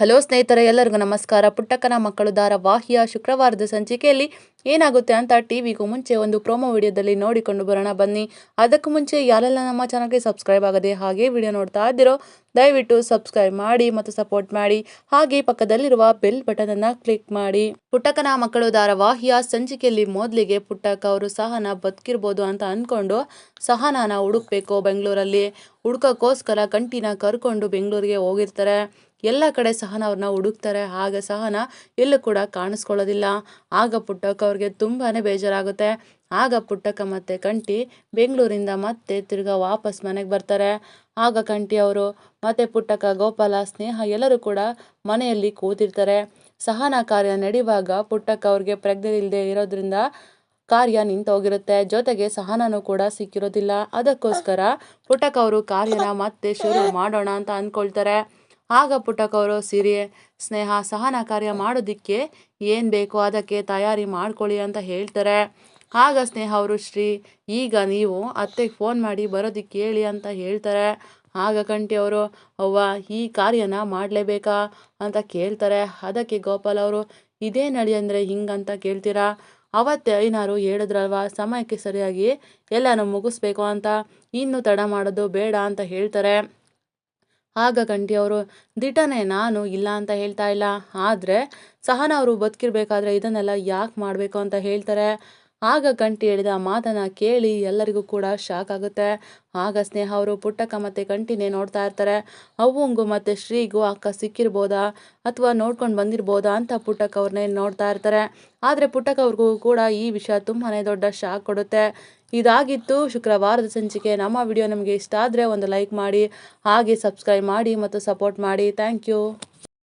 Hello ಸ್ನೇಹಿತರೆ, ಎಲ್ಲರಿಗೂ ನಮಸ್ಕಾರ. ಪುಟ್ಟಕ್ಕನ ಮಕ್ಕಳು ಧಾರಾವಾಹಿಯ ಶುಕ್ರವಾರದ ಸಂಚಿಕೆಯಲ್ಲಿ ಏನಾಗುತ್ತೆ ಅಂತ ಟಿವಿಗೂ ಮುಂಚೆ ಒಂದು ಪ್ರೋಮೋ ವಿಡಿಯೋದಲ್ಲಿ ನೋಡಿಕೊಂಡು ಬರೋಣ ಬನ್ನಿ. ಅದಕ್ಕೂ ಮುಂಚೆ ಯಾರೆಲ್ಲ ನಮ್ಮ ಚಾನಲ್ಗೆ ಸಬ್ಸ್ಕ್ರೈಬ್ ಆಗದೆ ಹಾಗೆ ವಿಡಿಯೋ ನೋಡ್ತಾ ಇದ್ದೀರೋ, ದಯವಿಟ್ಟು ಸಬ್ಸ್ಕ್ರೈಬ್ ಮಾಡಿ ಮತ್ತು ಸಪೋರ್ಟ್ ಮಾಡಿ. ಹಾಗೆ ಪಕ್ಕದಲ್ಲಿರುವ ಬೆಲ್ ಬಟನ್ ಅನ್ನ ಕ್ಲಿಕ್ ಮಾಡಿ. ಪುಟ್ಟಕ್ಕನ ಮಕ್ಕಳು ಧಾರಾವಾಹಿಯ ಸಂಚಿಕೆಯಲ್ಲಿ ಮೊದಲಿಗೆ ಪುಟ್ಟಕ್ಕ ಅವರು ಸಹನ ಬದುಕಿರ್ಬೋದು ಅಂತ ಅಂದ್ಕೊಂಡು ಸಹನಾನ ಹುಡುಕ್ಬೇಕು ಬೆಂಗಳೂರಲ್ಲಿ. ಹುಡುಕೋಕ್ಕೋಸ್ಕರ ಕಂಟಿನ ಕರ್ಕೊಂಡು ಬೆಂಗಳೂರಿಗೆ ಹೋಗಿರ್ತಾರೆ. ಎಲ್ಲ ಕಡೆ ಸಹನ ಅವ್ರನ್ನ ಹುಡುಕ್ತಾರೆ, ಆಗ ಸಹನ ಎಲ್ಲೂ ಕೂಡ ಕಾಣಿಸ್ಕೊಳ್ಳೋದಿಲ್ಲ. ಆಗ ಪುಟ್ಟಕ್ಕ ಅವ್ರಿಗೆ ತುಂಬಾ ಬೇಜಾರಾಗುತ್ತೆ. ಆಗ ಪುಟ್ಟಕ್ಕ ಮತ್ತೆ ಕಂಟಿ ಬೆಂಗಳೂರಿಂದ ಮತ್ತೆ ತಿರ್ಗಾ ವಾಪಸ್ ಮನೆಗೆ ಬರ್ತಾರೆ. ಆಗ ಕಂಟಿ ಅವರು ಮತ್ತೆ ಪುಟ್ಟಕ್ಕ ಗೋಪಾಲ, ಸ್ನೇಹ ಎಲ್ಲರೂ ಕೂಡ ಮನೆಯಲ್ಲಿ ಕೂತಿರ್ತಾರೆ. ಸಹನ ಕಾರ್ಯ ನಡೆಯುವಾಗ ಪುಟ್ಟಕ್ಕ ಅವ್ರಿಗೆ ಪ್ರಜ್ಞೆ ಇಲ್ಲದೆ ಇರೋದ್ರಿಂದ ಕಾರ್ಯ ನಿಂತೋಗಿರುತ್ತೆ. ಜೊತೆಗೆ ಸಹನನೂ ಕೂಡ ಸಿಕ್ಕಿರೋದಿಲ್ಲ. ಅದಕ್ಕೋಸ್ಕರ ಪುಟ್ಟಕ್ಕ ಅವರು ಕಾರ್ಯನ ಮತ್ತೆ ಶುರು ಮಾಡೋಣ ಅಂತ ಅಂದ್ಕೊಳ್ತಾರೆ. ಆಗ ಪುಟಕವರು ಸಿರಿ ಸ್ನೇಹ, ಸಹನ ಕಾರ್ಯ ಮಾಡೋದಕ್ಕೆ ಏನು ಬೇಕೋ ಅದಕ್ಕೆ ತಯಾರಿ ಮಾಡ್ಕೊಳ್ಳಿ ಅಂತ ಹೇಳ್ತಾರೆ. ಆಗ ಸ್ನೇಹ ಅವರು, ಶ್ರೀ, ಈಗ ನೀವು ಅತ್ತೆಗೆ ಫೋನ್ ಮಾಡಿ ಬರೋದಿಕ್ಕೆ ಹೇಳಿ ಅಂತ ಹೇಳ್ತಾರೆ. ಆಗ ಕಂಟಿ ಅವರು, ಅವ್ವ, ಈ ಕಾರ್ಯನ ಮಾಡಲೇಬೇಕಾ ಅಂತ ಕೇಳ್ತಾರೆ. ಅದಕ್ಕೆ ಗೋಪಾಲ್ ಅವರು, ಇದೇ ನಡಿ ಅಂದರೆ ಹಿಂಗಂತ ಕೇಳ್ತೀರಾ? ಅವತ್ತೇ ಐನಾರು ಹೇಳಿದ್ರಲ್ವ, ಸಮಯಕ್ಕೆ ಸರಿಯಾಗಿ ಎಲ್ಲನೂ ಮುಗಿಸ್ಬೇಕು ಅಂತ, ಇನ್ನೂ ತಡ ಮಾಡೋದು ಬೇಡ ಅಂತ ಹೇಳ್ತಾರೆ. ಆಗ ಗಂಟಿ ಅವರು, ದಿಟನೆ, ನಾನು ಇಲ್ಲ ಅಂತ ಹೇಳ್ತಾ ಇಲ್ಲ. ಆದರೆ ಸಹನ ಅವರು ಬದುಕಿರ್ಬೇಕಾದ್ರೆ ಇದನ್ನೆಲ್ಲ ಯಾಕೆ ಮಾಡಬೇಕು ಅಂತ ಹೇಳ್ತಾರೆ? ಆಗ ಕಂಠಿ ಹೇಳಿದ ಮಾತನ್ನ ಕೇಳಿ ಎಲ್ಲರಿಗೂ ಕೂಡ ಶಾಕ್ ಆಗುತ್ತೆ. ಆಗ ಸ್ನೇಹ ಅವರು ಪುಟ್ಟಕ್ಕ ಮತ್ತೆ ಕಂಠಿನೇ ನೋಡ್ತಾ ಇರ್ತಾರೆ. ಅವಂಗು ಮತ್ತೆ ಶ್ರೀಗೂ ಅಕ್ಕ ಸಿಕ್ಕಿರ್ಬೋದಾ? ಅಥವಾ ನೋಡ್ಕೊಂಡು ಬಂದಿರ್ಬೋದಾ ಅಂತ ಪುಟ್ಟಕ್ಕ ಅವ್ರನ್ನೇ ನೋಡ್ತಾ ಇರ್ತಾರೆ. ಆದರೆ ಪುಟ್ಟಕ್ಕ ಅವ್ರಿಗೂ ಕೂಡ ಈ ವಿಷಯ ತುಂಬಾ ದೊಡ್ಡ ಶಾಕ್ ಕೊಡುತ್ತೆ. ಇದಾಗಿತ್ತು ಶುಕ್ರವಾರದ ಸಂಚಿಕೆ. ನಮ್ಮ ವಿಡಿಯೋ ನಮಗೆ ಇಷ್ಟ ಆದರೆ ಒಂದು ಲೈಕ್ ಮಾಡಿ, ಹಾಗೆ ಸಬ್ಸ್ಕ್ರೈಬ್ ಮಾಡಿ ಮತ್ತು ಸಪೋರ್ಟ್ ಮಾಡಿ. Thank you